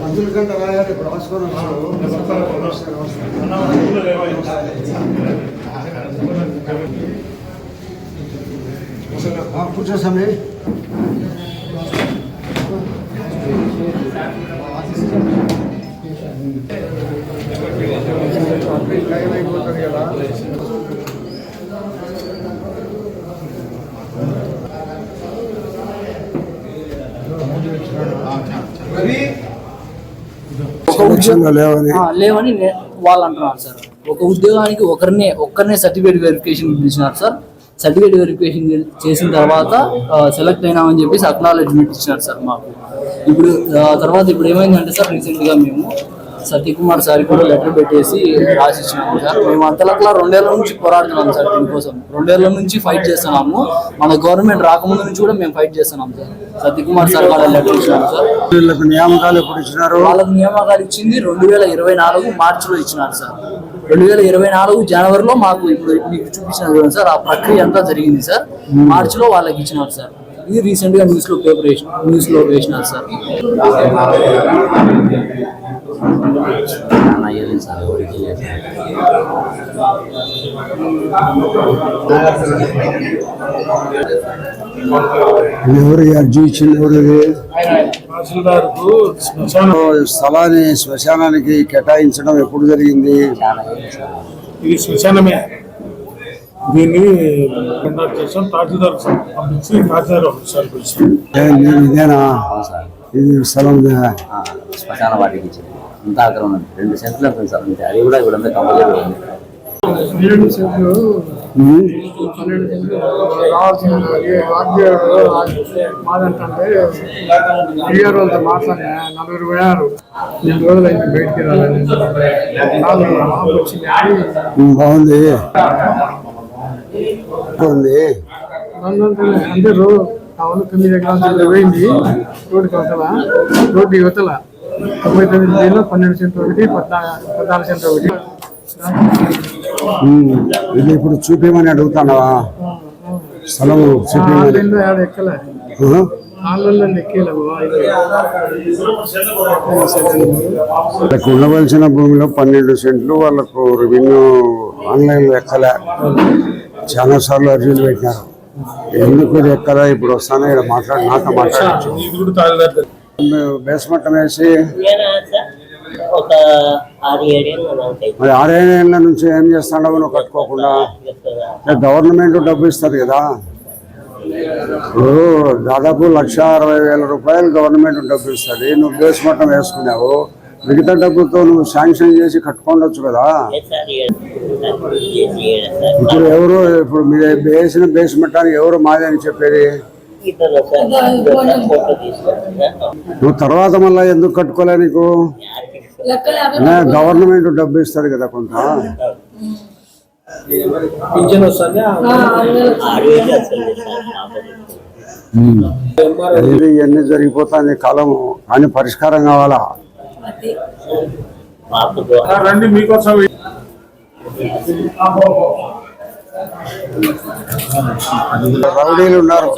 మందుల కంటే రాయాలి ఇప్పుడు రాసుకొని కూర్చో సమయం అయిపోతుంది కదా లేవని. ఆ, లేవని నే- వాళ్ళు అంటున్నారు సార్. ఒక ఉద్యోగానికి ఒకరినే ఒక్కరినే సర్టిఫికేట్ వెరిఫికేషన్ పిలిచినారు సార్. సర్టిఫికేట్ వెరిఫికేషన్ చేసిన తర్వాత సెలెక్ట్ అయినామని చెప్పేసి అక్నాలెడ్జ్మెంట్ ఇచ్చినారు సార్ మాకు. ఇప్పుడు ఆ, తర్వాత ఇప్పుడు ఏమైందంటే సార్ రీసెంట్గా మేము సత్యకుమార్ సార్ కూడా లెటర్ పెట్టేసి రాసి ఇచ్చినాము సార్. మేము అంతలట్లా రెండేళ్ళ నుంచి పోరాడుతున్నాం సార్ దీనికోసం. రెండేళ్ళ నుంచి ఫైట్ చేస్తున్నాము. మన గవర్నమెంట్ రాకముందు నుంచి కూడా మేము ఫైట్ చేస్తున్నాం సార్. సత్యకుమార్ సార్ వాళ్ళ లెటర్ ఇచ్చినాము సార్. వీళ్ళకు నియామకాలు ఎప్పుడు ఇచ్చినారు? వాళ్ళకు నియామకాలు ఇచ్చింది రెండు వేల ఇరవై నాలుగు మార్చిలో ఇచ్చినారు సార్. రెండు వేల ఇరవై నాలుగు జనవరిలో మాకు ఇప్పుడు మీకు చూపించిన చూడండి సార్ ఆ ప్రక్రియ అంతా జరిగింది సార్. మార్చిలో వాళ్ళకి ఇచ్చినారు సార్. ఇది రీసెంట్గా న్యూస్లో పేపర్ వేసిన న్యూస్లో వేసినారు సార్. ఎవరు స్థలాన్ని శ్మశానానికి కేటాయించడం ఎప్పుడు జరిగింది? ఇది శ్మశానమే. దీన్ని కండక్ట్ చేసాం తహసీల్దార్ పంపించి తహసీల్దార్ పిలిచాం ఇదేనా? ఇది స్థలం శ్మశాన వాటికి ఇచ్చింది అంతా అక్కడ ఉన్నది రెండు సెంట్లు ఉంటుంది సార్ అంతే. అది కూడా ఇక్కడ కంపల్సరీ ఉంది. మాదంటే వాళ్ళతో మాట్లాడినా నలుగురు పోయారు రోజులు అయితే బయటికి రాలేదు బాగుంది. ఉంది అందువల్ల అందరూ అవును తొమ్మిది ఎకరాల పోయింది. రోడ్డుకి అవతల రోడ్డు యువతల తొంభై తొమ్మిది వేలు పన్నెండు సెంట్లు ఒకటి పద్నాలుగు పద్నాలుగు సెంట్లు ఒకటి. ఇది ఇప్పుడు చూపించమని అడుగుతానవా? స్థలం చూపించమని ఎక్కలే వాళ్ళకు ఉండవలసిన భూమిలో పన్నెండు సెంట్లు వాళ్ళకు రెవెన్యూ ఆన్లైన్లో ఎక్కలే. చాలా సార్లు అర్జీలు పెట్టినారు. ఎందుకు ఇది ఎక్కదా ఇప్పుడు వస్తానో ఇక్కడ మాట్లాడి నాతో మాట్లాడచ్చు బేస్మట్టం వేసి ఒక మరి ఆరేళ్ళ నుంచి ఏం చేస్తాడో నువ్వు కట్టుకోకుండా. గవర్నమెంట్ డబ్బు ఇస్తుంది కదా. ఇప్పుడు దాదాపు లక్ష అరవై వేల రూపాయలు గవర్నమెంట్ డబ్బు ఇస్తుంది. నువ్వు బేస్ మట్టం వేసుకున్నావు. మిగతా డబ్బుతో నువ్వు శాంక్షన్ చేసి కట్టుకోవచ్చు కదా. ఇప్పుడు ఎవరు ఇప్పుడు మీరు వేసిన బేస్ మట్టానికి ఎవరు మాది అని చెప్పేది? నువ్వు తర్వాత మళ్ళీ ఎందుకు కట్టుకోలే నీకు? గవర్నమెంట్ డబ్బు ఇస్తుంది కదా కొంత. ఇది ఇవన్నీ జరిగిపోతుంది కాలం కానీ పరిష్కారం కావాలా? రండి మీకోసం రౌడీలు ఉన్నారు.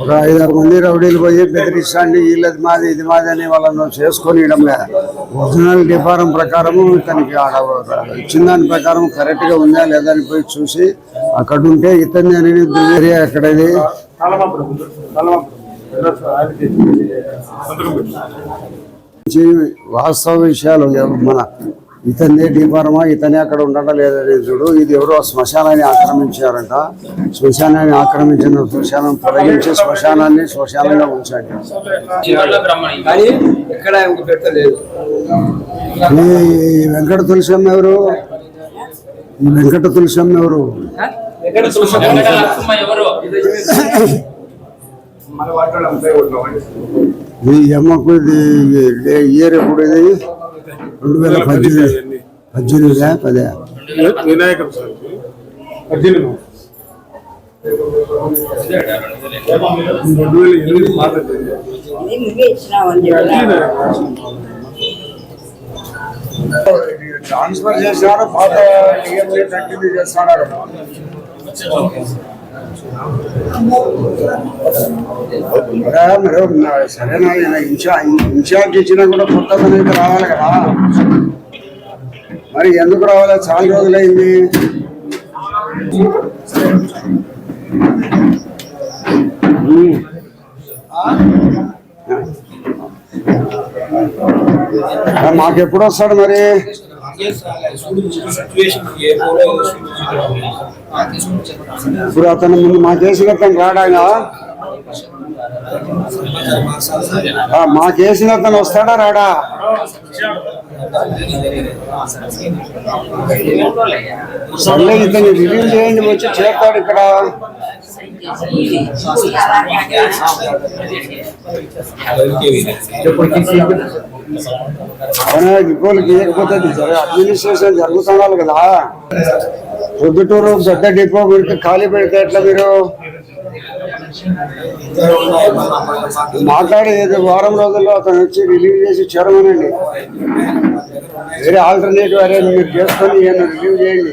ఒక ఐదారు మంది రౌడీలు పోయి బెదిరిస్తాండి వీళ్ళది మాది ఇది మాది అని వాళ్ళను చేసుకొని ఇవ్వడంలే ఒరిజినల్ డిఫారం ప్రకారము ఇతనికి ఆడ ఇచ్చిన దాని ప్రకారం కరెక్ట్గా ఉందా లేదా అని పోయి చూసి అక్కడ ఉంటే ఇతన్ని అని ఏరియా ఎక్కడది? వాస్తవ విషయాలు మన ఇతనే డిఫారమా ఇతనే అక్కడ ఉండడం లేదని చూడు. ఇది ఎవరో శ్మశానాన్ని ఆక్రమించారంట. శ్మశానాన్ని ఆక్రమించిన శ్మశానం తొలగించి శ్మశానాన్ని శ్మశానంగా ఉంచండి. ఈ వెంకట తులసమ్మ ఎవరు? ఈ వెంకట తులసమ్మ ఎవరు? ఈ అమ్మకు ఇయర్ ఎప్పుడు ఇది? రెండు వేల పద్దెనిమిది. పద్దెనిమిదా? పదే. వినాయకం సార్. పద్దెనిమిది. రెండు వేల ఎనిమిది మాట ట్రాన్స్ఫర్ చేశారు పాత ఇంకా మరి నా- సరేనా ఈయన ఇన్ఛార్జ్ ఇచ్చినా కూడా కొత్త అనేది రావాలి కదా మరి ఎందుకు రావాలి చాలా రోజులైంది మాకెప్పుడు వస్తాడు మరి? ఇప్పుడు అతను ముందు మా కేసులు అతను రాడాగా ఆ, మా కేసులు అతను వస్తాడా రాడా? సర్లే ఇతను రివ్యూ చేయండి వచ్చి చేస్తాడు ఇక్కడ. అవునా రిపోర్ట్కి ఇవ్వకపోతే అది అడ్మినిస్ట్రేషన్ జరుగుతున్నారు కదా. పొద్దుటూరు పెద్ద డిపో మీరు ఖాళీ పెడితే ఎట్లా మీరు? మాట్లాడి వారం రోజుల్లో అతను వచ్చి రిలీవ్ చేసి చేరమనండి వేరే ఆల్టర్నేటివ్ అరేంజ్ మీరు చేసుకొని ఈయన రిలీవ్ చేయండి.